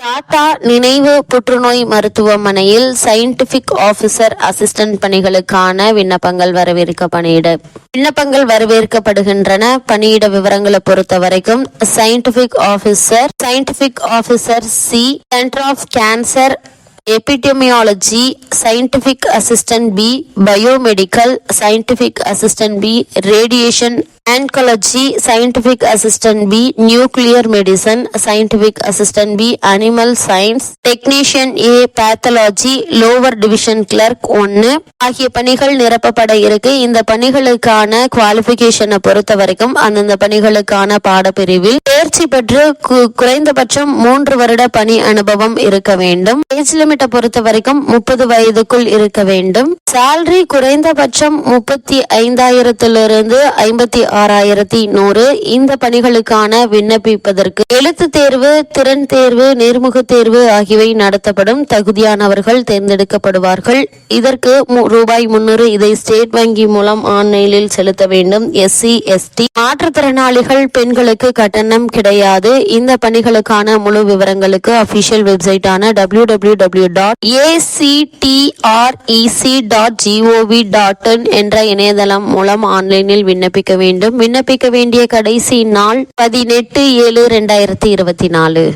டாடா நினைவு புற்றுநோய் மருத்துவமனையில் சயின்டிபிக் ஆபிசர் அசிஸ்டன்ட் பணிகளுக்கான விண்ணப்பங்கள் வரவேற்க பணியிட விண்ணப்பங்கள் வரவேற்கப்படுகின்றன. பணியிட விவரங்களை பொறுத்த வரைக்கும் scientific officer scientific officer C centre of cancer epidemiology scientific assistant B biomedical scientific assistant B radiation oncology scientific assistant B nuclear medicine scientific assistant B animal science technician A pathology lower division clerk ஒன்னு. ஆகிய பணிகள் நிரப்பப்பட இருக்கு. இந்த பணிகளுக்கான குவாலிபிகேஷனை பொறுத்த வரைக்கும் அந்தந்த பணிகளுக்கான பாடப்பிரிவில் தேர்ச்சி பெற்று குறைந்தபட்சம் மூன்று வருட பணி அனுபவம் இருக்க வேண்டும். ஏஜ் லிமிட்டை பொறுத்த வரைக்கும் முப்பது வயதுக்குள் இருக்க வேண்டும். சேலரி குறைந்தபட்சம் முப்பத்தி ஐந்தாயிரத்திலிருந்து ஐம்பத்தி ஆறாயிரத்தி நூறு. இந்த பணிகளுக்கான விண்ணப்பிப்பதற்கு எழுத்து தேர்வு திறன் தேர்வு நேர்முக தேர்வு ஆகியவை நடத்தப்படும் தகுதியானவர்கள் தேர்ந்தெடுக்கப்படுவார்கள். இதற்கு மு- ரூபாய் முன்னூறு இதை ஸ்டேட் வங்கி மூலம் ஆன்லைனில் செலுத்த வேண்டும். SC ST. மாற்றுத்திறனாளிகள் பெண்களுக்கு கட்டணம் கிடையாது. இந்த பணிகளுக்கான முழு விவரங்களுக்கு official வெப்சைட்டான W W W dot ACTREC dot GOV dot என்ற இணையதளம் மூலம் ஆன்லைனில் விண்ணப்பிக்க வேண்டும். விண்ணப்பிக்க வேண்டிய கடைசி நாள் பதினெட்டு ஏழு ரெண்டாயிரத்தி இருபத்தி நாலு.